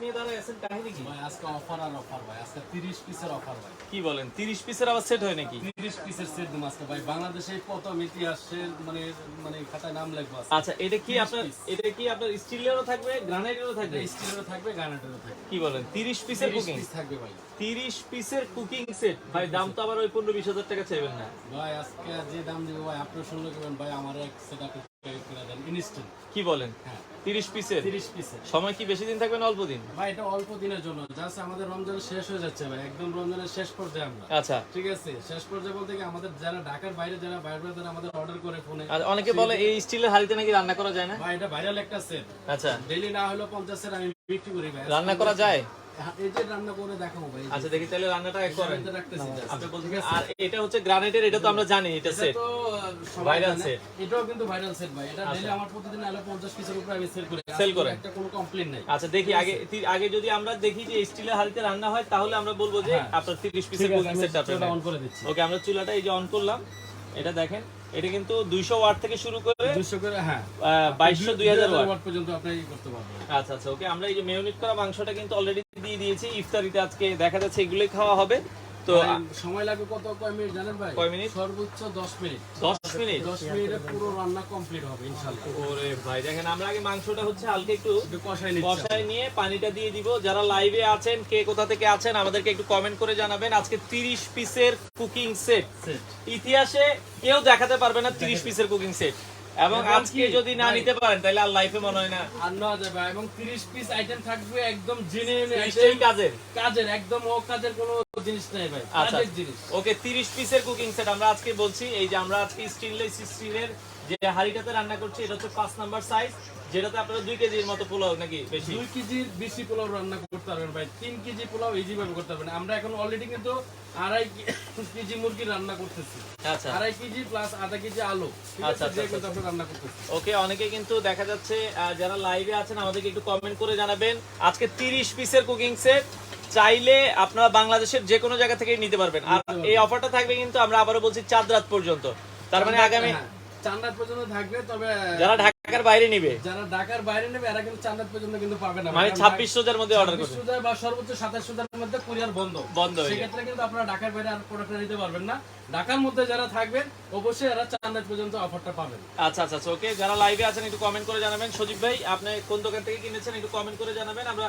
কি? ভাই আজকে অফার আর অফার ভাই। আজকে 30 পিসের অফার ভাই। কি বলেন? তিরিশ পিসের আবার সেট হয় নাকি? 30 পিসের সেট আজকে ভাই। বাংলাদেশে প্রথম ইতিহাসের মানে মানে খাতায় নাম লিখব আচ্ছা এটা কি আপনার এটা কি আপনার স্টিলেরও থাকবে গ্রানাইটেরও থাকবে? স্টিলেরও থাকবে কি বলেন? তিরিশ পিসের কুকিং থাকবে ভাই। তিরিশ পিসের কুকিং সেট ভাই দাম তো আবার ওই পনেরো বিশ হাজার টাকা চাইবেন না। ভাই আজকে যে দাম দিব ভাই শুনলে ভাই আমার এক সেট আপনি কি বলেন? হ্যাঁ। তিরিশ পিসের? 30 পিসের। সময় কি বেশি দিন থাকবে না অল্প দিন? ভাই এটা অল্প দিনের জন্য। জাস্ট আমাদের রমজান শেষ হয়ে যাচ্ছে ভাই। একদম রমজানের শেষ পর্যায়ে আমরা। আচ্ছা। ঠিক আছে? শেষ পর্যায়ে বলতে কি আমাদের যারা ঢাকার বাইরে যারা বাইরে যারা আমাদের অর্ডার করে ফোনে। আর অনেকে বলে এই স্টিলের হাড়িতে নাকি রান্না করা যায় না? ভাই এটা ভাইরাল একটা সেট আচ্ছা। ডেলি না হলেও পঞ্চাশ সেট আমি বিক্রি করি ভাই। রান্না করা যায়? এই যে রান্না করে দেখাবো ভাই। আচ্ছা দেখি তাহলে রান্নাটা এক করেন। এটা রাখতেছি just। আপনি বলছেন আর এটা হচ্ছে গ্রানাইটের এটা তো আমরা জানি এটা এটা সেট তো সবাই Viral জানে। set। এটাও কিন্তু ভাইরাল সেট ভাই। এটা ডেলি আমার প্রতিদিন আলো পঞ্চাশ পিসের উপরে আমি সেল করি। Sell আজকে একটা কোনো কমপ্লেন নাই। আচ্ছা দেখি আগে আগে যদি আমরা দেখি যে স্টিলের হাড়িতে রান্না হয় তাহলে আমরা বলব যে হ্যাঁ। আপনার 30 পিসের কুকিং অন করে দিচ্ছি। ওকে আমরা চুলাটা এই যে অন করলাম। এটা দেখেন। এটা কিন্তু 200 ওয়াট থেকে শুরু করে 200 করে হ্যাঁ। 2200 2000 ওয়াট। ওয়াট পর্যন্ত আপনি করতে পারবেন। আচ্ছা আচ্ছা ওকে আমরা এই যে মেয়নিট করা মাংসটা কিন্তু অলরেডি দিয়ে দিয়েছি ইফতারিতে আজকে দেখা যাচ্ছে এগুলোই খাওয়া হবে। তো সময় লাগবে কত? কয় মিনিট জানেন ভাই? কয় মিনিট? সর্বোচ্চ 10 মিনিট। 10 মিনিট? 10 মিনিটে পুরো রান্না কমপ্লিট হবে ইনশাআল্লাহ। ওরে ভাই দেখেন আমরা আগে মাংসটা হচ্ছে হালকা একটু কষাই নিচ্ছি। বসায় নিয়ে পানিটা দিয়ে দিব। যারা লাইভে আছেন কে কোথা থেকে আছেন আমাদেরকে একটু কমেন্ট করে জানাবেন। আজকে 30 পিসের কুকিং সেট ইতিহাসে কেউ দেখাতে পারবে না 30 পিসের কুকিং সেট এবং আজকে যদি না নিতে পারেন তাহলে আর লাইফে মনে হয় না। আর নেওয়া যাবে। এবং 30 পিস আইটেম থাকবে একদম জেনুইন নিশ্চয়ই কাজের। কাজের একদম ও কাজের কোনো জিনিস নাই ভাই আচ্ছা। কাজের জিনিস। ওকে 30 পিসের কুকিং সেট আমরা আজকে বলছি। এই যে আমরা আজকে স্টিনলেস স্টিলের যে হাড়িটাতে রান্না করছি এটা হচ্ছে 5 নাম্বার সাইজ যেটাতে আপনারা 2 কেজির মতো পোলাও নাকি বেশি? দুই কেজির বেশি পোলাও রান্না করতে পারবেন ভাই। তিন কেজি পোলাও করতে পারবেন। আমরা এখন অলরেডি কিন্তু আড়াই কেজি মুরগি রান্না করতেছি। আচ্ছা। আড়াই কেজি প্লাস আধা কেজি আলু। আচ্ছা, আচ্ছা, রান্না করতেছি। ওকে অনেকে কিন্তু দেখা যাচ্ছে যারা লাইভে আছেন আমাদেরকে একটু কমেন্ট করে জানাবেন। আজকে 30 পিসের কুকিং সেট চাইলে আপনারা বাংলাদেশের যে কোনো জায়গা থেকে নিতে পারবেন। আর এই অফারটা থাকবে কিন্তু আমরা আবারও বলছি চাঁদ রাত পর্যন্ত। তার মানে আগামী হ্যাঁ, চান্দাত পর্যন্ত থাকবে তবে যারা ঢাকার বাইরে নিবে। যারা ঢাকার বাইরে নেবে এরা কিন্তু চান্দাত পর্যন্ত কিন্তু পাবে না। মানে মধ্যে অর্ডার করবে। 26 বা সর্বোচ্চ মধ্যে কুরিয়ার বন্ধ। বন্ধ সেক্ষেত্রে কিন্তু আপনারা ঢাকার বাইরে আর প্রোডাক্টটা নিতে পারবেন না। ঢাকার মধ্যে যারা থাকবেন অবশ্যই এরা চান্দাত পর্যন্ত অফারটা পাবেন। আচ্ছা আচ্ছা আচ্ছা ওকে যারা লাইভে আছেন একটু কমেন্ট করে জানাবেন। সজীব ভাই আপনি কোন দোকান থেকে কিনেছেন একটু কমেন্ট করে জানাবেন। আমরা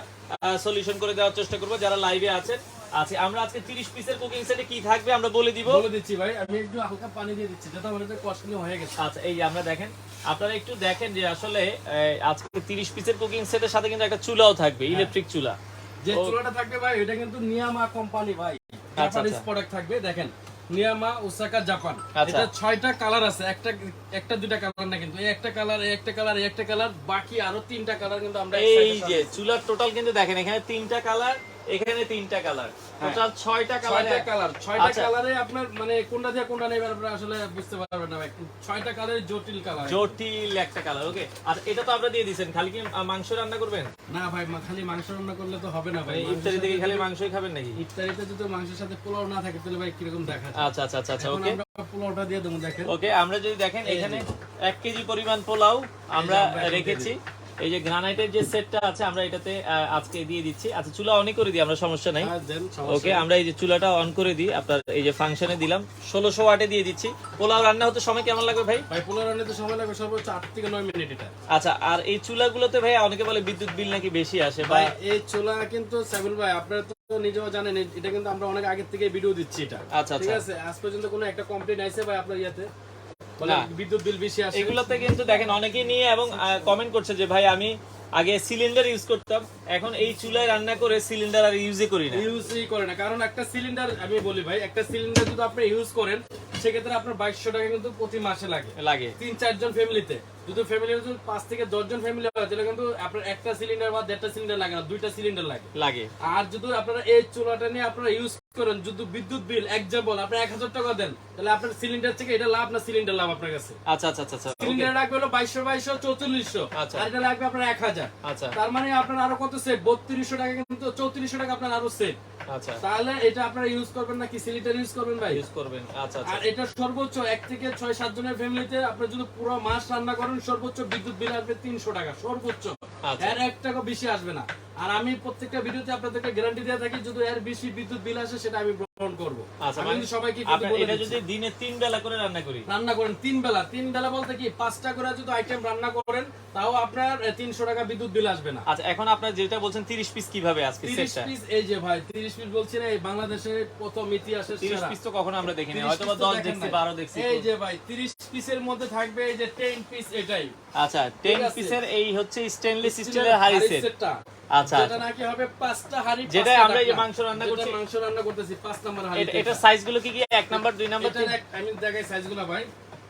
সলিউশন করে দেওয়ার চেষ্টা করব। যারা লাইভে আছেন আচ্ছা আমরা আজকে 30 পিসের কুকিং সেটে কি থাকবে আমরা বলে দিব বলে দিচ্ছি ভাই আমি একটু হালকা পানি দিয়ে দিচ্ছি যাতে আমার কষ্টলি হয়ে গেছে আচ্ছা এই আমরা দেখেন আপনারা একটু দেখেন যে আসলে আজকে 30 পিসের কুকিং সেটের সাথে কিন্তু একটা চুলাও থাকবে ইলেকট্রিক চুলা যে। চুলাটা থাকবে ভাই এটা কিন্তু নিয়ামা কোম্পানি ভাই আচ্ছা, জাপানিজ আচ্ছা। প্রোডাক্ট থাকবে দেখেন নিয়ামা ওসাকা জাপান আচ্ছা। এটা ছয়টা কালার আছে একটা একটা দুইটা কালার না কিন্তু এই একটা কালার এই একটা কালার এই একটা কালার বাকি আরও তিনটা কালার কিন্তু আমরা এই যে চুলার টোটাল কিন্তু দেখেন এখানে তিনটা কালার এখানে তিনটা কালার টোটাল ছয়টা কালার ছয়টা কালার ছয়টা আচ্ছা। কালারে আপনার মানে কোনটা দিয়ে কোনটা নেবেন আপনারা আসলে বুঝতে পারবেন না ভাই। ছয়টা কালারের জটিল কালার জটিল একটা কালার ওকে আর এটা তো আপনারা দিয়ে দিয়েছেন খালি কি মাংস রান্না করবেন? না ভাই খালি মাংস রান্না করলে তো হবে না ভাই। ইফতারি থেকে খালি মাংসই খাবেন নাকি? ইফতারিতে যদি মাংসের সাথে পোলাও না থাকে তাহলে ভাই কীরকম দেখা আচ্ছা আচ্ছা আচ্ছা আচ্ছা ওকে আমরা পোলাওটা দিয়ে দেবো দেখেন। ওকে আমরা যদি দেখেন এখানে এক কেজি পরিমাণ পোলাও আমরা রেখেছি। এই যে গ্রানাইটের যে সেটটা আছে আমরা এটাতে আজকে দিয়ে দিচ্ছি। আচ্ছা চুলা অন করে দিই আমরা সমস্যা নাই। হ্যাঁ, ওকে আমরা এই যে চুলাটা অন করে দিই আপনার এই যে ফাংশনে দিলাম। ষোলোশো ওয়াটে দিয়ে দিচ্ছি। পোলাও রান্না হতে সময় কেমন লাগবে ভাই? ভাই পোলাও রান্নাতে সময় লাগবে সর্বোচ্চ আট থেকে নয় মিনিট এটা। আচ্ছা আর এই চুলাগুলোতে ভাই অনেকে বলে বিদ্যুৎ বিল নাকি বেশি আসে ভাই এই চুলা কিন্তু সাইবুল ভাই আপনারা তো নিজেও জানেন এটা কিন্তু আমরা অনেক আগে থেকে ভিডিও দিচ্ছি এটা। আচ্ছা ঠিক আচ্ছা আছে? আজ পর্যন্ত কোনো একটা কমপ্লেন আইছে ভাই আপনার ইয়াতে। বিদ্যুৎ বিল বেশি আসে। এগুলোতে কিন্তু দেখেন অনেকেই নিয়ে এবং কমেন্ট করছে যে ভাই আমি আগে সিলিন্ডার ইউজ করতাম এখন এই চুলায় রান্না করে সিলিন্ডার আর ইউজই করি না। ইউজই করে না। কারণ একটা সিলিন্ডার আমি বলি ভাই একটা সিলিন্ডার যদি আপনি ইউজ করেন সেক্ষেত্রে আপনার বাইশশো টাকা কিন্তু প্রতি মাসে লাগে। লাগে। তিন চারজন ফ্যামিলিতে যদি ফ্যামিলি যদি পাঁচ থেকে দশজন ফ্যামিলি হয় তাহলে কিন্তু আপনার একটা সিলিন্ডার বা দেড়টা সিলিন্ডার লাগে না দুইটা সিলিন্ডার লাগে। লাগে। আর যদি আপনারা এই চুলাটা নিয়ে আপনারা ইউজ করেন যদি বিদ্যুৎ বিল এক্সাম্পল আপনি এক হাজার টাকা দেন তাহলে আপনার সিলিন্ডার থেকে এটা লাভ না সিলিন্ডার লাভ আপনার কাছে? আচ্ছা আচ্ছা আচ্ছা আচ্ছা সিলিন্ডার লাগবে হলো বাইশশো বাইশশো চৌচল্লিশশো আচ্ছা। আর এটা লাগবে আপনার এক হাজার। আচ্ছা। তার মানে আপনার আরও কত সেভ বত্রিশশো টাকা কিন্তু চৌত্রিশশো টাকা আপনার আরও সেভ আচ্ছা। তাহলে এটা আপনারা ইউজ করবেন না কি? সিলিন্ডার ইউজ করবেন ভাই? ইউজ করবেন। আচ্ছা আচ্ছা। আর এটা সর্বোচ্চ এক থেকে ছয় সাত জনের ফ্যামিলিতে আপনি যদি পুরো মাস রান্না করেন সর্বোচ্চ বিদ্যুৎ বিল আসবে তিনশো টাকা সর্বোচ্চ। আর এর এক টাকা বেশি আসবে না। আর আমি প্রত্যেকটা ভিডিওতে আপনাদেরকে গ্যারান্টি দিয়ে থাকি যদি এর বেশি বিদ্যুৎ বিল আসে সেটা আমি গ্রহণ করব। আচ্ছা মানে সবাইকে এটা যদি দিনে তিন বেলা করে রান্না করি? রান্না করেন তিন বেলা। তিন বেলা বলতে কি পাঁচটা করে যদি আইটেম রান্না করেন তাও আপনার তিনশো টাকা বিদ্যুৎ বিল আসবে না। আচ্ছা এখন আপনার যেটা বলছেন 30 পিস কীভাবে আজকে তিরিশ সেটটা পিস এই যে ভাই তিরিশ পিস বলছি না এই বাংলাদেশের প্রথম ইতিহাসের 30 পিস তো কখনো আমরা দেখিনি 30 হয়তো বা 10 দেখছি নাই। 12 দেখছি এই যে ভাই 30 পিসের মধ্যে থাকবে এই যে 10 পিস এটাই। আচ্ছা ঠিক 10 পিসের এই হচ্ছে স্টেনলেস স্টিলের হাড়ি সেট আচ্ছা যেটা আচ্ছা। নাকি হবে পাঁচটা হাড়ি যেটা আমরা এই মাংস রান্না করছি। মাংস রান্না করতেছি পাঁচ নাম্বার হাড়ি এটা এটা সাইজগুলো কি কি? এক নাম্বার দুই নাম্বার এটা আমি দেখাই সাইজগুলো ভাই।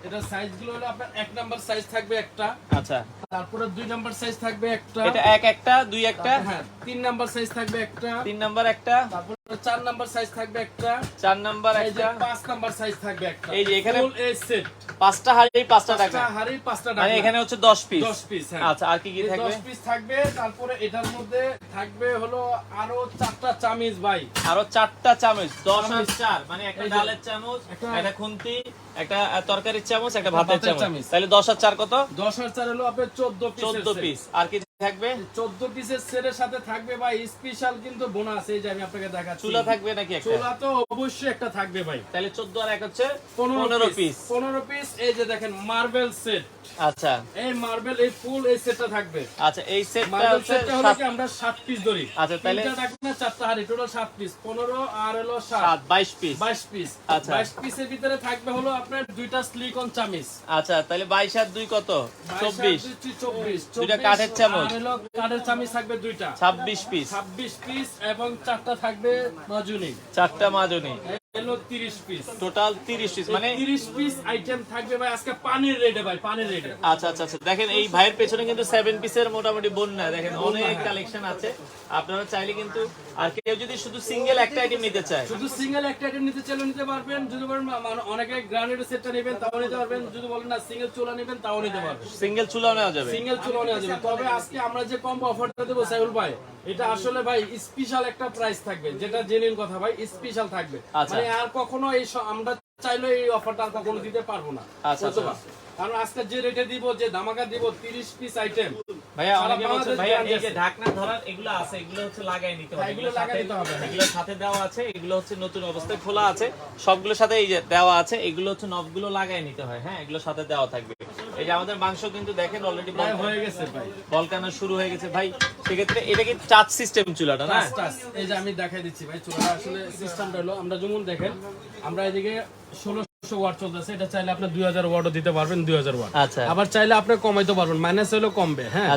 এটা সাইজগুলো হলো আপনার এক নাম্বার সাইজ থাকবে একটা। আচ্ছা। তারপরে দুই নাম্বার সাইজ থাকবে একটা। এটা এক একটা দুই একটা? হ্যাঁ তিন নাম্বার সাইজ থাকবে একটা। তিন নাম্বার একটা? তারপরে চার নাম্বার সাইজ থাকবে একটা। চার নাম্বার একটা। পাঁচ নাম্বার সাইজ থাকবে একটা। এই যে এখানে সেট পাঁচটা হাড়ি পাঁচটা টাকা হাড়ি পাঁচটা মানে এখানে হচ্ছে 10 পিস 10 পিস হ্যাঁ। আচ্ছা আর কি কি থাকবে? 10 পিস থাকবে। তারপরে এটার মধ্যে থাকবে হলো আরও চারটা চামিজ ভাই। আরও চারটা চামচ 10 আর চামচ। 4 মানে একটা ডালের চামচ একটা- খুন্তি একটা তরকারির চামচ একটা ভাতের চামচ। চামচ। তাহলে 10 আর 4 কত? 10 আর 4 হলো আপনার 14 পিস 14 পিস আর কি থাকবে? 14 পিসের সেটের সাথে থাকবে ভাই স্পেশাল কিন্তু বোনাস এই যে আমি আপনাকে দেখাচ্ছি। চুলা থাকবে নাকি একটা? চুলা তো অবশ্যই একটা থাকবে ভাই। তাহলে 14 আর এক হচ্ছে 15 15 পিস পিস 15 পিস এই যে দেখেন মার্বেল সেট আচ্ছা। এই মার্বেল এই ফুল এই সেটটা থাকবে। আচ্ছা এই সেটটা হচ্ছে আমরা 7 পিস ধরি। আচ্ছা, তাহলে- তিনটা চারটা হাড়ি টোটাল 7 পিস 15 আর হলো 7 22 পিস 22 পিস আচ্ছা। 22 পিসের ভিতরে থাকবে হলো আপনার দুইটা সিলিকন চামিচ। আচ্ছা তাহলে 22 আর 2 কত? 24 24 24 দুইটা কাঠের চামচ। আর হলো কাঠের চামিচ থাকবে দুইটা। 26 পিস 26 পিস এবং চারটা থাকবে মাজুনি। চারটা মাজনি। হলো 30 পিস টোটাল 30 পিস মানে 30 পিস আইটেম থাকবে ভাই আজকে পানির রেটে ভাই পানির রেটে আচ্ছা আচ্ছা আচ্ছা। দেখেন এই ভাইয়ের পেছনে কিন্তু সেভেন পিসের মোটামুটি বন্যা। দেখেন অনেক কালেকশন আছে। আপনারা চাইলে কিন্তু আর কেউ যদি শুধু সিঙ্গেল একটা আইটেম নিতে চায়? শুধু সিঙ্গেল একটা আইটেম নিতে চাইলে নিতে পারবেন। যদি বলেন মানে অনেকে গ্রানেড সেটটা নেবেন তাও নিতে পারবেন। যদি বলেন না সিঙ্গেল চুলা নেবেন তাও নিতে পারবেন। সিঙ্গেল নেওয়া যাবে। সিঙ্গেল চুলা নেওয়া যাবে। তবে আজকে আমরা যে কম অফারটা দেবো ভাই এটা আসলে ভাই স্পেশাল একটা প্রাইস থাকবে যেটা জেনুইন কথা ভাই স্পেশাল থাকবে। আচ্ছা। মানে আর কখনো এই আমরা চাইলে এই অফারটা আর কখনো দিতে পারব না। আচ্ছা, আচ্ছা। কারণ আজকে যে রেটে দিব যে ধামাকা দিব 30 পিস আইটেম ভাইয়া অনেকে বলছে ভাইয়া এই যে ঢাকনা ধরার এগুলো আছে এগুলো হচ্ছে লাগাই নিতে হবে। এগুলো লাগাই সাথে- নিতে হবে। এগুলো সাথে দেওয়া আছে এগুলো হচ্ছে নতুন অবস্থায় খোলা আছে। সবগুলোর সাথে এই যে দেওয়া আছে এগুলো হচ্ছে নবগুলো লাগাই নিতে হয়। হ্যাঁ এগুলো সাথে দেওয়া থাকবে। এই যে আমাদের মাংস কিন্তু দেখেন অলরেডি হয়ে গেছে ভাই। বলকানো শুরু হয়ে গেছে। ভাই সেক্ষেত্রে এটা কি টাচ সিস্টেম চুলাটা না? এই যে আমি দেখাই দিচ্ছি ভাই চুলাটা আসলে সিস্টেমটা হলো আমরা যেমন দেখেন আমরা এদিকে ষোলোশো ওয়াট চলতেছে এটা চাইলে আপনি দুই হাজার ওয়াটও দিতে পারবেন দুই হাজার ওয়াট আবার চাইলে আপনি কমাইতে পারবেন মাইনাস হলেও কমবে হ্যাঁ।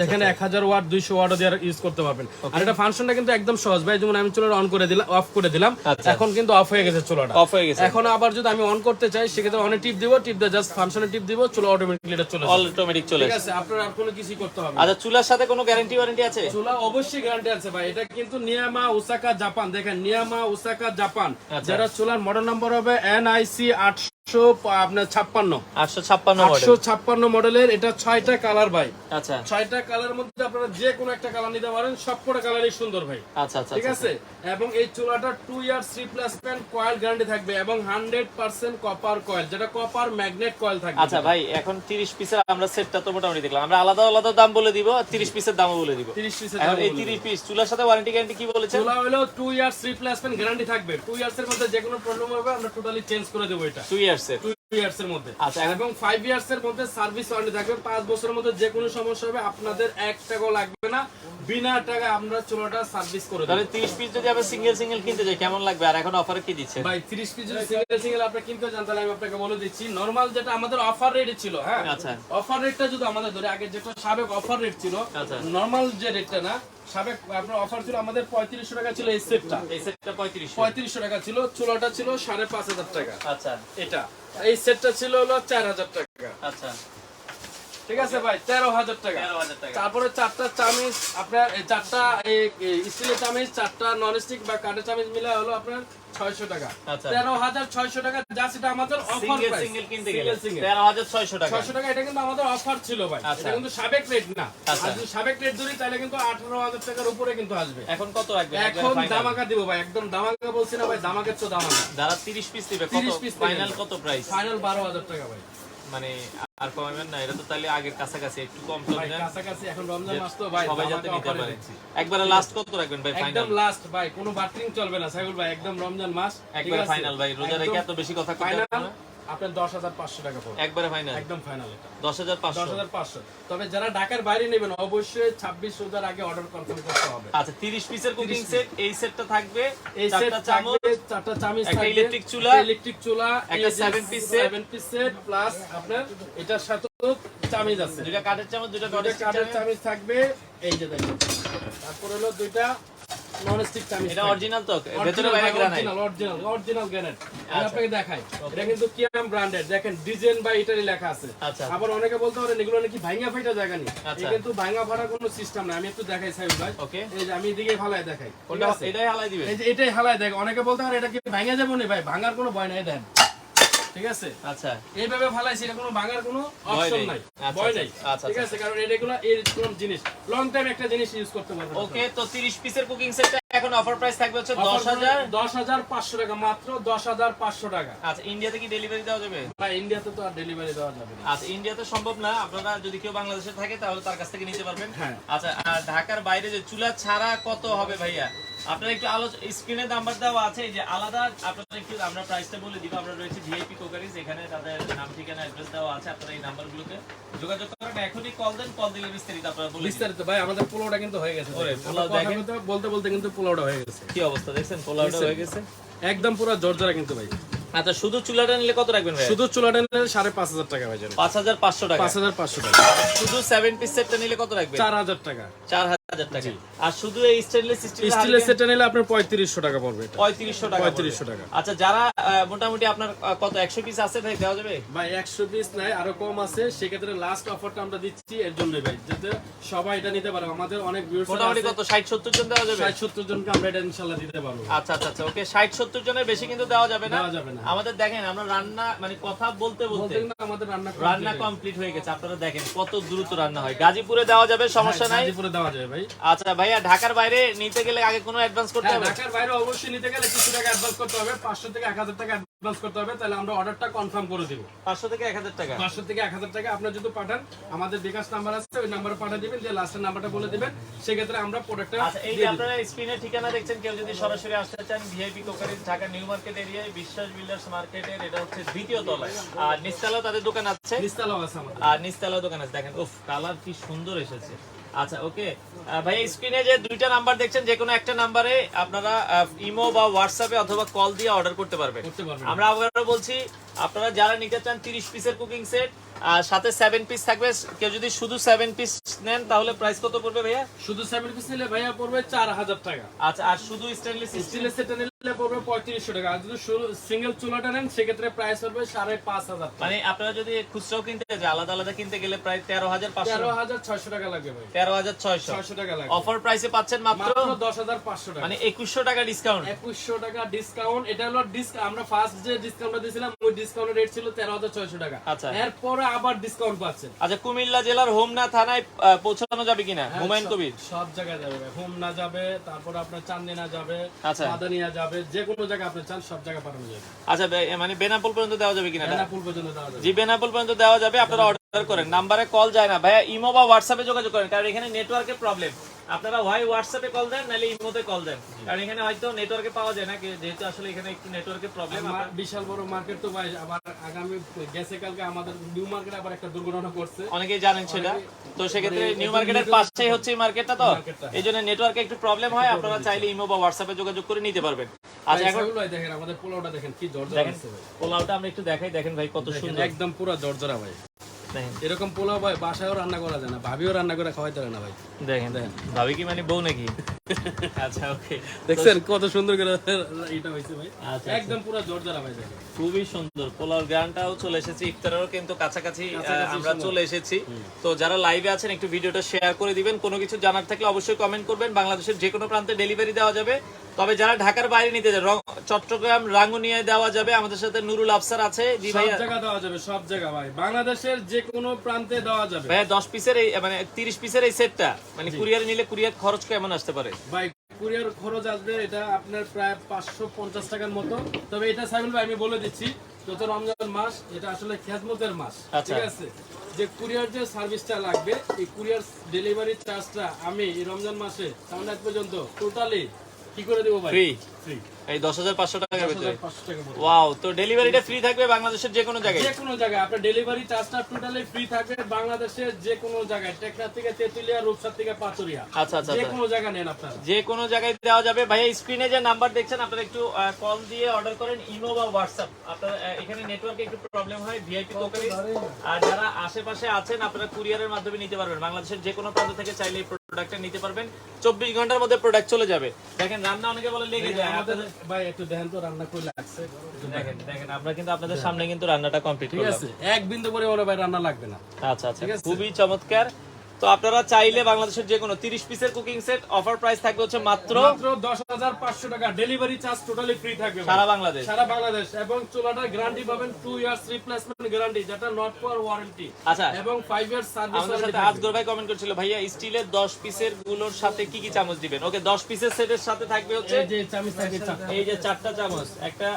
যেখানে এক হাজার ওয়াট দুইশো ওয়াটও দিয়ে ইউজ করতে পারবেন। আর এটা ফাংশনটা কিন্তু একদম সহজ। ভাই যেমন আমি চুলাটা অন করে দিলাম অফ করে দিলাম। এখন কিন্তু অফ হয়ে গেছে চুলাটা। অফ হয়ে গেছে। এখন আবার যদি আমি অন করতে চাই সেক্ষেত্রে অনে টিপ দিব টিপ দিয়ে জাস্ট ফাংশনে টিপ দিব চুলা অটোমেটিকলি এটা চলে অটোমেটিক চলে ঠিক আছে আপনার আর কোনো কিছুই করতে হবে। আচ্ছা চুলার সাথে কোনো গ্যারান্টি ওয়ারেন্টি আছে? চুলা অবশ্যই গ্যারান্টি আছে ভাই। এটা কিন্তু নিয়ামা ওসাকা জাপান দেখেন নিয়ামা ওসাকা জাপান। যেটা চুলার মডেল নাম্বার হবে এনআইসি আটশো আপনার ছাপ্পান্ন। আটশো ছাপ্পান্ন আটশো ছাপ্পান্ন মডেলের এটা ছয়টা কালার ভাই। আচ্ছা। ছয়টা কালার মধ্যে আপনারা যে কোনো একটা কালার নিতে পারেন সবকটা কালারই সুন্দর ভাই। আচ্ছা আচ্ছা ঠিক আছে? এবং এই চুলাটা two years replacement coil guarantee থাকবে এবং হান্ড্রেড পার্সেন্ট কপার কয়েল যেটা কপার ম্যাগনেট কয়েল থাকবে। আচ্ছা ভাই এখন 30 পিসের আমরা সেটটা তো মোটামুটি দেখলাম। আমরা আলাদা আলাদা দাম বলে দিব 30 পিসের দামও বলে দিব। তিরিশ পিসের এখন এই 30 পিস চুলার সাথে ওয়ারেন্টি গ্যারান্টি কি বলেছেন? চুলা হলো টু ইয়ার্স রিপ্লেসমেন্ট গ্যারান্টি থাকবে। টু ইয়ার্স এর মধ্যে যে কোনো প্রবলেম হবে আমরা টোটালি চেঞ্জ করে দেবো এটা। 2 ইয়ার্স এর টু ইয়ার্স এর মধ্যে আচ্ছা, এখন- এবং ফাইভ ইয়ার্স এর মধ্যে সার্ভিস ওয়ারেন্টি থাকবে। পাঁচ বছরের মধ্যে যে কোনো সমস্যা হবে আপনাদের এক টাকাও লাগবে না। বিনা টাকা আমরা চুলাটা সার্ভিস করে তাহলে 30 পিস যদি আমরা সিঙ্গেল সিঙ্গেল কিনতে যাই কেমন লাগবে? আর এখন অফারে কি দিচ্ছে? ভাই 30 পিস যদি সিঙ্গেল সিঙ্গেল আপনি কিনতে চান তাহলে আমি আপনাকে বলে দিচ্ছি নরমাল যেটা আমাদের অফার রেট ছিল হ্যাঁ? আচ্ছা। অফার রেটটা যদি আমাদের ধরে আগে যেটা সাবেক অফার রেট ছিল আচ্ছা। নরমাল যে রেটটা না সাবেক আপনার অফার ছিল আমাদের পঁয়ত্রিশশো টাকা ছিল এই সেটটা এই সেটটা 35 পঁয়ত্রিশশো টাকা ছিল চুলাটা ছিল সাড়ে পাঁচ হাজার টাকা। আচ্ছা। এটা। এই সেটটা ছিল হলো চার হাজার টাকা। আচ্ছা। ঠিক আছে ভাই তেরো হাজার টাকা। তারপরে চারটা চামিচ আপনার চারটা স্টিলের চামিচ চারটা নন স্টিক বা কাঠের চামিচ মিলে হলো আপনার ছয়শো টাকা। আচ্ছা। তেরো হাজার ছয়শো টাকা যা সেটা আমাদের অফার সিঙ্গেল কিনতে গেলে। সিঙ্গেল 13600 টাকা। ছয়শো টাকা এটা কিন্তু আমাদের অফার ছিল ভাই। আচ্ছা। এটা কিন্তু সাবেক রেট না। আচ্ছা। আর যদি সাবেক রেট ধরি তাহলে কিন্তু আঠারো হাজার টাকার উপরে কিন্তু আসবে। এখন কত এখন দামাকা দিব ভাই একদম দামাকা বলছি না ভাই দামাকের তো দামাকা যারা 30 পিস দিবে কত? 30 ফাইনাল কত প্রাইস ফাইনাল বারো হাজার টাকা ভাই। মানে আর কমাবেন না এটা তো তাহলে আগের কাছাকাছি একটু কম চলে ভাই কাছাকাছি এখন রমজান মাস তো ভাই সবাই যাতে নিতে পারে। একবারে লাস্ট কত রাখবেন ভাই ফাইনাল একদম লাস্ট ভাই কোনো বাটরিং চলবে না সাইকুল ভাই একদম রমজান মাস একবারে ফাইনাল ভাই রোজা রেখে এত বেশি কথা কইতে না। আপনার দশ হাজার পাঁচশো টাকা পড়বে। একবারে ফাইনাল একদম ফাইনাল এটা। দশ হাজার দশ হাজার পাঁচশো। তবে যারা ঢাকার বাইরে নেবেন অবশ্যই ছাব্বিশ রোজার আগে অর্ডার কনফার্ম করতে হবে। আচ্ছা তিরিশ পিসের কুকিং সেট এই সেটটা থাকবে এই সেট চারটা চামচ চারটা চামচ একটা electric চুলা, ইলেকট্রিক চুলা একটা piece set, seven piece set plus আপনার এটার সাথে চামিজ আছে। দুইটা কাঠের চামচ দুইটা কাঠের চামচ থাকবে এই যে দেখেন। তারপর হলো দুইটা নন স্টিক চামিজ এটা অরিজিনাল তো ভেতরে বাইরে granite. Original original original granite আমি আচ্ছা। আপনাকে দেখাই এটা কিন্তু কিয়াম ব্র্যান্ডের দেখেন ডিজাইন বা ইটালি লেখা আছে। আচ্ছা। আবার অনেকে বলতে পারেন এগুলো নাকি ভাঙা ফাইটা জায়গা নেই। আচ্ছা। কিন্তু ভাঙা কোনো সিস্টেম নাই। আমি একটু দেখাই ভাই। ওকে এই যে আমি এদিকে দেখাই? এটাই হালাই দিবে এই যে এটাই দেখ অনেকে বলতে পারে এটা কি ভাঙা যাবে না ভাই? ভাঙার কোনো ভয় নাই দেন। ঠিক আছে? আচ্ছা। এইভাবে ফালাইছি এটা কোনো ভাঙার কোনো অপশন নাই। আচ্ছা, ভয় আচ্ছা, নাই। আচ্ছা, ঠিক আছে? কারণ এটা কোনো এরকম জিনিস। লং টাইম একটা জিনিস ইউজ করতে পারবে ওকে তো 30 পিসের কুকিং সেটটা এখন অফার প্রাইস থাকবে হচ্ছে 10000 দশ হাজার? পাঁচশো টাকা মাত্র দশ হাজার পাঁচশো টাকা। আচ্ছা ইন্ডিয়াতে কি ডেলিভারি দেওয়া যাবে? ভাই ইন্ডিয়াতে তো আর ডেলিভারি দেওয়া যাবে না। আচ্ছা ইন্ডিয়াতে সম্ভব না। আপনারা যদি কেউ বাংলাদেশে থাকে তাহলে তার কাছ থেকে নিতে পারবেন। হ্যাঁ। আচ্ছা আর ঢাকার বাইরে যে চুলা ছাড়া কত হবে ভাইয়া? আপনারা একটু আলো স্ক্রিনে নাম্বার দেওয়া আছে যে আলাদা আপনারা একটু আমরা প্রাইসটা বলে দিব। আমরা রয়েছে ভিআইপি কোকারিজ এখানে তাদের নাম ঠিকানা অ্যাড্রেস দেওয়া আছে আপনারা এই নাম্বারগুলোতে যোগাযোগ করেন এখনই কল দেন কল দিলে বিস্তারিত আপনারা বলে বিস্তারিত ভাই আমাদের পোলাওটা কিন্তু হয়ে গেছে ওরে, পোলাও দেখেন। বলতে বলতে কিন্তু পোলাওটা হয়ে গেছে। কি অবস্থা দেখছেন? পোলাওটা হয়ে গেছে। একদম পুরো জর্জরা কিন্তু ভাই। আচ্ছা শুধু চুলাটা নিলে কত রাখবেন ভাই? শুধু চুলাটা নিলে সাড়ে পাঁচ হাজার টাকা ভাই পাঁচ হাজার পাঁচশো টাকা। পাঁচ হাজার পাঁচশো টাকা। শুধু সেভেন পিস সেটটা নিলে কত রাখবেন? চার হাজার টাকা। চার হাজার টাকা আর শুধু এই স্টেনলেস স্টিলের সেটটা নিলে আপনার পঁয়ত্রিশশো টাকা পড়বে এটা। পঁয়ত্রিশশো টাকা পঁয়ত্রিশশো পড়বে। টাকা। আচ্ছা যারা মোটামুটি আপনার কত একশো পিস আছে ভাই? দেওয়া যাবে? ভাই একশো পিস নাই আরও কম আছে। সেক্ষেত্রে লাস্ট অফারটা আমরা দিচ্ছি এর জন্যই ভাই যাতে সবাই এটা নিতে পারে। আমাদের অনেক ভিউয়ার্স মোটামুটি কত? ষাট সত্তর জন দেওয়া যাবে? ষাট সত্তর জনকে আমরা এটা ইনশাল্লাহ দিতে পারব। আচ্ছা আচ্ছা আচ্ছা ওকে ষাট সত্তর জনের বেশি কিন্তু দেওয়া যাবে না। দেওয়া যাবে না। আমাদের দেখেন আমরা রান্না মানে কথা বলতে বলতে আমাদের রান্না রান্না কমপ্লিট হয়ে গেছে। আপনারা দেখেন কত দ্রুত রান্না হয়। গাজীপুরে দেওয়া যাবে সমস্যা হ্যাঁ, নাই। গাজীপুরে দেওয়া যাবে ভাই আচ্ছা ভাইয়া ঢাকার বাইরে নিতে গেলে আগে কোনো অ্যাডভান্স করতে হ্যাঁ হবে? ঢাকার বাইরে অবশ্যই নিতে গেলে কিছু টাকা অ্যাডভান্স করতে হবে। পাঁচশো থেকে এক হাজার টাকা অ্যাডভান্স করতে হবে। তাহলে আমরা অর্ডারটা কনফার্ম করে দিব। পাঁচশো থেকে এক হাজার টাকা? পাঁচশো থেকে এক হাজার টাকা আপনার যদি পাঠান আমাদের বিকাশ নাম্বার আছে ওই নাম্বারে পাঠিয়ে দিবেন যে লাস্টের নাম্বারটা বলে দিবেন। সেক্ষেত্রে আমরা প্রোডাক্টটা আচ্ছা এই যে আপনারা স্ক্রিনে ঠিকানা দেখছেন কেউ যদি সরাসরি আসতে চান VIP crockeries Dhaka new market এরিয়ায় বিশ্বাস বিল্ডার্স মার্কেটের এটা হচ্ছে দ্বিতীয় তলায়। আর নিচতলাও তাদের দোকান আছে। নিস্তালাও আছে আমাদের। আর নিচতলাও দোকান আছে। দেখেন উফ কালার কি সুন্দর এসেছে। আচ্ছা ওকে ভাই স্ক্রিনে যে দুইটা নাম্বার দেখছেন যে কোনো একটা নাম্বারে আপনারা ইমো বা হোয়াটসঅ্যাপে অথবা কল দিয়ে অর্ডার করতে পারবেন। আমরা আবারও বলছি আপনারা যারা নিতে চান 30 পিসের কুকিং সেট আর সাথে 7 পিস থাকবে। কেউ যদি শুধু 7 পিস নেন তাহলে প্রাইস কত পড়বে ভাইয়া? শুধু সেভেন পিস নিলে ভাইয়া পড়বে চার হাজার টাকা। আচ্ছা আর শুধু স্টেনলেস স্টিলের সেটটা নিলে পড়বে পঁয়ত্রিশশো টাকা। আর যদি সিঙ্গেল চুলাটা নেন সেক্ষেত্রে প্রাইস পড়বে সাড়ে পাঁচ হাজার টাকা। মানে আপনারা যদি খুচরাও কিনতে যান আলাদা আলাদা কিনতে গেলে প্রায় তেরো হাজার পাঁচশো। তেরো হাজার ছয়শো টাকা লাগবে ভাই। তেরো হাজার ছয়শো। ছয়শো টাকা লাগবে অফার প্রাইসে পাচ্ছেন মাত্র? মাত্র দশ হাজার পাঁচশো টাকা। মানে একুশশো টাকা ডিসকাউন্ট একুশশো টাকা ডিসকাউন্ট এটা হলো ডিসকাউন্ট আমরা ফার্স্ট যে ডিসকাউন্টটা দিয়েছিলাম ওই ডিসকাউন্ট রেট ছিল তেরো হাজার ছয়শো টাকা। আচ্ছা। এরপরে আবার ডিসকাউন্ট পাচ্ছেন। আচ্ছা কুমিল্লা জেলার হোমনা থানায় পৌঁছানো যাবে কিনা? হ্যাঁ, হুমায়ুন কবির। সব জায়গায় যাবে হোমনা যাবে তারপর আপনার চান্দিনা যাবে আচ্ছা। মাদানিয়া যাবে যে কোনো জায়গায় আপনি চান সব জায়গায় পাঠানো যাবে। আচ্ছা মানে বেনাপোল পর্যন্ত দেওয়া যাবে কিনা? বেনাপুল পর্যন্ত দেওয়া যাবে। জি বেনাপোল পর্যন্ত দেওয়া যাবে আপনারা অর্ডার করেন। নাম্বারে কল যায় না। ভাইয়া ইমো বা হোয়াটসঅ্যাপে যোগাযোগ করেন কারণ এখানে নেটওয়ার্কের প্রবলেম আপনারা হয় হোয়াটসঅ্যাপে কল দেন নাহলে ইমোতে কল দেন। কারণ এখানে হয়তো নেটওয়ার্কে পাওয়া যায় না যেহেতু আসলে এখানে একটু নেটওয়ার্কের প্রবলেম বিশাল বড় মার্কেট তো ভাই আবার আগামী গেছে কালকে আমাদের নিউ মার্কেটে আবার একটা দুর্ঘটনা করছে অনেকেই জানেন সেটা। তো সেক্ষেত্রে মানে নিউ মার্কেটের পাশেই হচ্ছে এই মার্কেটটা তো? এই জন্য নেটওয়ার্কে একটু প্রবলেম হয় আপনারা চাইলে ইমো বা হোয়াটসঅ্যাপে যোগাযোগ করে নিতে পারবেন। আচ্ছা এখন এখন দেখেন আমাদের পোলাওটা দেখেন কি জর্জরা আছে পোলাওটা আমরা একটু দেখাই দেখেন ভাই কত সুন্দর। একদম পুরো জর্জরা ভাই। দেখেন এরকম পোলাও ভাই বাসায়ও রান্না করা যায় না ভাবিও রান্না করে খাওয়াইতে পারে না ভাই। দেখেন দেখেন। ভাবি কি মানে বউ নাকি? আচ্ছা ওকে। দেখছেন কত সুন্দর করে এটা হয়েছে ভাই। আচ্ছা, একদম পুরো জর্জরা ভাই দেখেন। খুবই সুন্দর গানটাও চলে এসেছে ইফতারেরও কিন্তু কাছাকাছি আমরা চলে এসেছি। তো যারা লাইভে আছেন একটু ভিডিওটা শেয়ার করে দিবেন। কোনো কিছু জানার থাকলে অবশ্যই কমেন্ট করবেন। বাংলাদেশের যে কোনো প্রান্তে ডেলিভারি দেওয়া যাবে। তবে যারা ঢাকার বাইরে নিতে যায় চট্টগ্রাম রাঙ্গুনিয়ায় দেওয়া যাবে আমাদের সাথে নুরুল আফসার আছে। জি সব জায়গা দেওয়া যাবে সব জায়গা ভাই। বাংলাদেশের যে কোনো প্রান্তে দেওয়া যাবে। ভাইয়া দশ পিসের এই মানে তিরিশ পিসের এই সেটটা মানে কুরিয়ারে নিলে কুরিয়ার খরচ কেমন আসতে পারে? ভাই কুরিয়ার খরচ আসবে এটা আপনার প্রায় পাঁচশো পঞ্চাশ টাকার মতো। তবে এটা সাইবুল ভাই আমি বলে দিচ্ছি যত রমজান মাস এটা আসলে খেজমতের মাস আচ্ছা। ঠিক আছে? যে কুরিয়ার যে সার্ভিসটা লাগবে এই কুরিয়ার ডেলিভারি চার্জটা আমি এই রমজান মাসে সামনে পর্যন্ত টোটালি কি করে দেবো ভাই? ফ্রি ফ্রি এই দশ হাজার পাঁচশো টাকার ভিতরে পাঁচশো টাকা মতো। ওয়াও তো ডেলিভারিটা ফ্রি থাকবে বাংলাদেশের যে কোনো জায়গায়? যে কোনো জায়গায়। আপনার ডেলিভারি চার্জটা টোটালি ফ্রি থাকবে বাংলাদেশের যে কোনো জায়গায়। টেকনা থেকে তেতুলিয়া রূপসা থেকে পাচুরিয়া আচ্ছা আচ্ছা যে আচ্ছা। কোনো জায়গা নেন আপনারা। যে কোনো জায়গায় দেওয়া যাবে। ভাইয়া স্ক্রিনে যে নাম্বার দেখছেন আপনারা একটু কল দিয়ে অর্ডার করেন ইমো বা হোয়াটসঅ্যাপ আপনার এখানে নেটওয়ার্কে একটু প্রবলেম হয় ভিআইপি আর যারা আশেপাশে আছেন আপনারা কুরিয়ারের মাধ্যমে নিতে পারবেন। বাংলাদেশের যে কোনো প্রান্ত থেকে চাইলে এই প্রোডাক্টটা নিতে পারবেন। চব্বিশ ঘণ্টার মধ্যে প্রোডাক্ট চলে যাবে। দেখেন রান্না অনেকে বলে লেগে যায়। আমাদের ভাই একটু দেখেন তো রান্না করে লাগছে। দেখেন দেখেন আমরা কিন্তু আপনাদের সামনে কিন্তু রান্নাটা কমপ্লিট ঠিক আছে এক বিন্দু করে বলে ভাই রান্না লাগবে না। আচ্ছা আচ্ছা? খুবই চমৎকার। তো আপনারা চাইলে বাংলাদেশের যে কোনো তিরিশ পিসের কুকিং সেট অফার প্রাইস থাকবে হচ্ছে মাত্র মাত্র দশ হাজার পাঁচশো টাকা। ডেলিভারি চার্জ টোটালি ফ্রি থাকবে সারা বাংলাদেশ। সারা বাংলাদেশ। এবং চুলাটার গ্যারান্টি পাবেন টু ইয়ার্স রিপ্লেসমেন্ট গ্যারান্টি যেটা নট ফর ওয়ারেন্টি আচ্ছা। এবং ফাইভ ইয়ার্স সার্ভিস আমাদের সাথে আজগর ভাই কমেন্ট করছিল ভাইয়া স্টিলের 10 পিসেরগুলোর সাথে কি কি চামচ দিবেন? ওকে 10 পিসের সেটের সাথে থাকবে হচ্ছে যে চামিচ থাকে চারটা। এই যে চারটা চামচ। একটা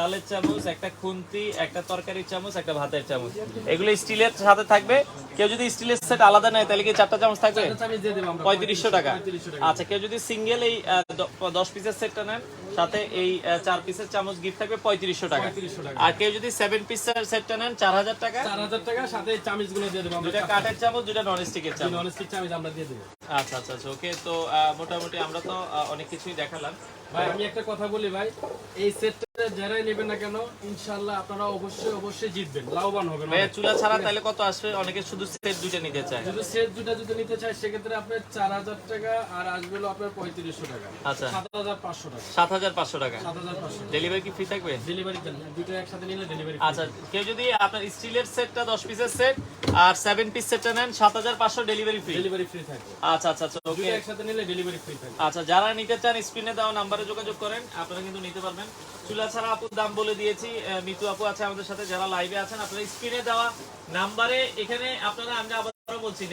ডালের চামচ একটা খুন্তি একটা তরকারির চামচ একটা ভাতের চামচ। এগুলো স্টিলের সাথে থাকবে। কেউ যদি স্টিলের সেট আলাদা নেয় তাহলে কি চারটা চামচ থাকবে? পঁয়ত্রিশশো টাকা। আচ্ছা কেউ যদি সিঙ্গেল এই দশ পিসের সেটটা নেন সাথে এই চার পিসের চামচ গিফট থাকবে পঁয়ত্রিশশো টাকা। আর কেউ যদি সেভেন পিসের সেটটা নেন চার হাজার টাকা। চার হাজার টাকা সাথে চামিচগুলো দিয়ে দেবো দুটা কাঠের চামচ দুটা নন স্টিকের চামচ। নন স্টিক চামচ আমরা দিয়ে দেবো। আচ্ছা আচ্ছা আচ্ছা ওকে তো মোটামুটি আমরা তো অনেক কিছুই দেখালাম। ভাই আমি একটা কথা বলি ভাই। এই সেটটা যারাই নেবেন না কেন ইনশাআল্লাহ আপনারা অবশ্যই অবশ্যই জিতবেন লাভবান হবেন চুলা ছাড়া তাহলে কত আসবে? অনেকে শুধু সেট দুটো নিতে চায়। যদি সেট দুটা যদি নিতে চাই সেক্ষেত্রে আপনার চার হাজার টাকা আর আসবে হলো আপনার পঁয়ত্রিশশো টাকা। আচ্ছা। সাত হাজার পাঁচশো টাকা। সাত হাজার পাঁচশো টাকা। সাত হাজার পাঁচশো ডেলিভারি কি ফ্রি থাকবে? ডেলিভারি দুটো একসাথে নিলে ডেলিভারি আচ্ছা কেউ যদি আপনার স্টিলের সেটটা দশ পিসের সেট আর সেভেন পিস সেটটা নেন সাত হাজার পাঁচশো ডেলিভারি ফ্রি ডেলিভারি ফ্রি থাকবে। আচ্ছা আচ্ছা আচ্ছা ওকে দুটো একসাথে নিলে ডেলিভারি ফ্রি থাকবে। আচ্ছা যারা নিতে চান স্ক্রিনে দেওয়া নাম্বারে যোগাযোগ করেন আপনারা কিন্তু নিতে পারবেন। চুলা ছাড়া আপুর দাম বলে দিয়েছি। মিতু আপু আছে আমাদের সাথে, যারা লাইভে আছেন, আপনারা স্ক্রিনে দেওয়া নাম্বারে এখানে আপনারা আমরা বলছি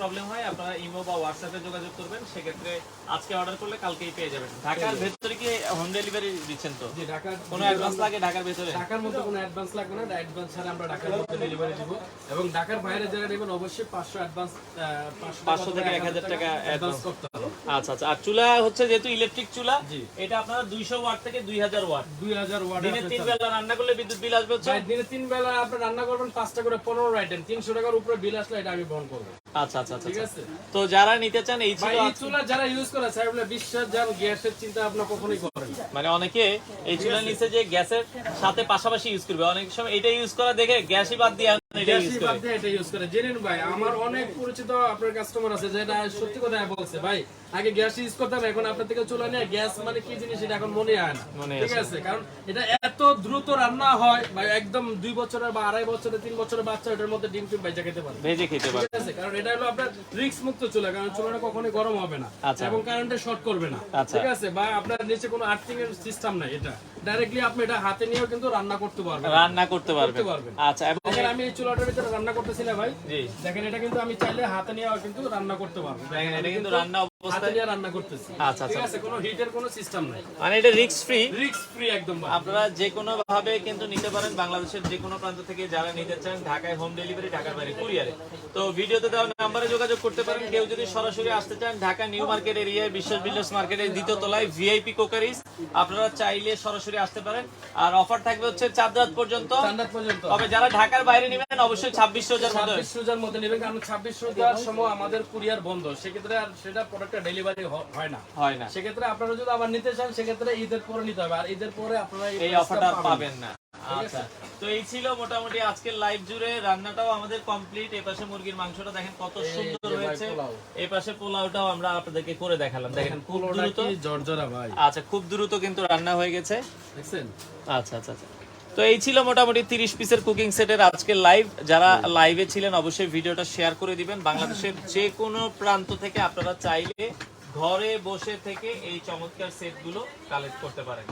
প্রবলেম হয় আপনারা ইমো বা হোয়াটসঅ্যাপে যোগাযোগ করবেন সেক্ষেত্রে আজকে অর্ডার করলে কালকেই পেয়ে যাবেন। ঢাকার ভেতরে কি হোম ডেলিভারি দিচ্ছেন তো? ঢাকার কোনো অ্যাডভান্স লাগে ঢাকার ভেতরে? ঢাকার মধ্যে কোনো অ্যাডভান্স লাগবে না অ্যাডভান্স ছাড়া আমরা ঢাকার মধ্যে ডেলিভারি দিব। এবং ঢাকার বাইরে যারা নেবেন অবশ্যই পাঁচশো অ্যাডভান্স পাঁচশো থেকে এক হাজার টাকা অ্যাডভান্স করতে হবে। আচ্ছা আচ্ছা আর চুলা হচ্ছে যেহেতু ইলেকট্রিক চুলা এটা আপনারা দুইশো ওয়াট থেকে দুই হাজার ওয়াট দুই হাজার ওয়াট দিনে তিন বেলা রান্না করলে বিদ্যুৎ বিল আসবে হচ্ছে দিনে তিন বেলা আপনি রান্না করবেন পাঁচটা করে পনেরো আইটেম তিনশো টাকার উপরে বিল আসলে এটা আমি করব। আচ্ছা আচ্ছা আচ্ছা ঠিক আচ্ছা। আছে? তো যারা নিতে চান এই ছিল এই চুলা যারা ইউজ করে স্যার বলে বিশ্বাস যান গ্যাসের চিন্তা আপনার কখনোই করেন মানে অনেকে এই চুলা নিচে যে গ্যাসের সাথে পাশাপাশি ইউজ করবে। অনেক সময় এটা ইউজ করা দেখে গ্যাসই বাদ দিয়ে আগে গ্যাস ইউজ করতাম এখন আপনার থেকে চলে গ্যাস মানে কি জিনিস এটা এখন মনে হয় না। ঠিক আছে। কারণ এটা এত দ্রুত রান্না হয় ভাই একদম দুই বছরের বা আড়াই বছরের তিন বছরের বাচ্চা এটার মধ্যে ডিম টিম বাইজা খেতে পারে ভেজে খেতে পারে ঠিক আছে? কারণ এটা হলো আপনার রিস্ক মুক্ত চুলা কারণ চুলাটা কখনোই গরম হবে না আচ্ছা। এবং কারেন্টে শর্ট করবে না। আচ্ছা। ঠিক আছে? বা আপনার নিচে কোনো আর্থিং এর সিস্টেম নাই এটা। ডাইরেক্টলি আপনি এটা হাতে নিয়েও কিন্তু রান্না করতে পারবেন। রান্না করতে পারবেন। আচ্ছা এবং আমি চুলাটার ভিতরে রান্না করতেছি না ভাই। দেখেন এটা কিন্তু আমি চাইলে হাতে নিয়ে কিন্তু রান্না করতে পারব। দেখেন এটা কিন্তু রান্না আচ্ছা, আচ্ছা। মানে। আপনারা যে কোনো ভাবে কিন্তু নিতে পারেন বাংলাদেশের যে কোনো প্রান্ত থেকে যারা নিতে চান ঢাকায় হোম ডেলিভারি ঢাকার বাইরে কুরিয়ারে তো ভিডিওতে দেওয়া নাম্বারে যোগাযোগ করতে পারেন। কেউ যদি সরাসরি আসতে চান ঢাকা নিউ মার্কেট এরিয়ায় বিশ্বাস বিল্ডার্স মার্কেটের দ্বিতীয় তলায় ভিআইপি কোকারিস আপনারা চাইলে সরাসরি আসতে পারেন। আর অফার থাকবে হচ্ছে চার রাত পর্যন্ত। তবে যারা ঢাকার বাইরে নেবেন অবশ্যই ছাব্বিশ হাজার ছাব্বিশ মধ্যে নেবেন কারণ ছাব্বিশ রোজার সময় আমাদের কুরিয়ার বন্ধ। সেক্ষেত্রে আর সেটা প্রোডাক্টটা ডেলিভারি হয় না। হয় না। সেক্ষেত্রে আপনারা যদি আবার নিতে চান সেক্ষেত্রে ঈদের পরে নিতে হবে। আর ঈদের পরে আপনারা এই অফারটা পাবেন। না। আচ্ছা। তো এই ছিল মোটামুটি আজকের লাইভ জুড়ে। রান্নাটাও আমাদের কমপ্লিট এই পাশে মুরগির মাংসটা দেখেন কত সুন্দর হয়েছে। পোলাও। এই পাশে পোলাওটাও আমরা আপনাদেরকে করে দেখালাম। দেখেন খুব দ্রুত। জর্জরা ভাই। আচ্ছা খুব দ্রুত কিন্তু রান্না হয়ে গেছে। দেখছেন? আচ্ছা আচ্ছা আচ্ছা। তো এই ছিল মোটামুটি তিরিশ পিসের কুকিং সেটের আজকে লাইভ যারা লাইভে ছিলেন অবশ্যই ভিডিওটা শেয়ার করে দিবেন। বাংলাদেশের যে কোনো প্রান্ত থেকে আপনারা চাইলে ঘরে বসে থেকে এই চমৎকার সেটগুলো কালেক্ট করতে পারেন।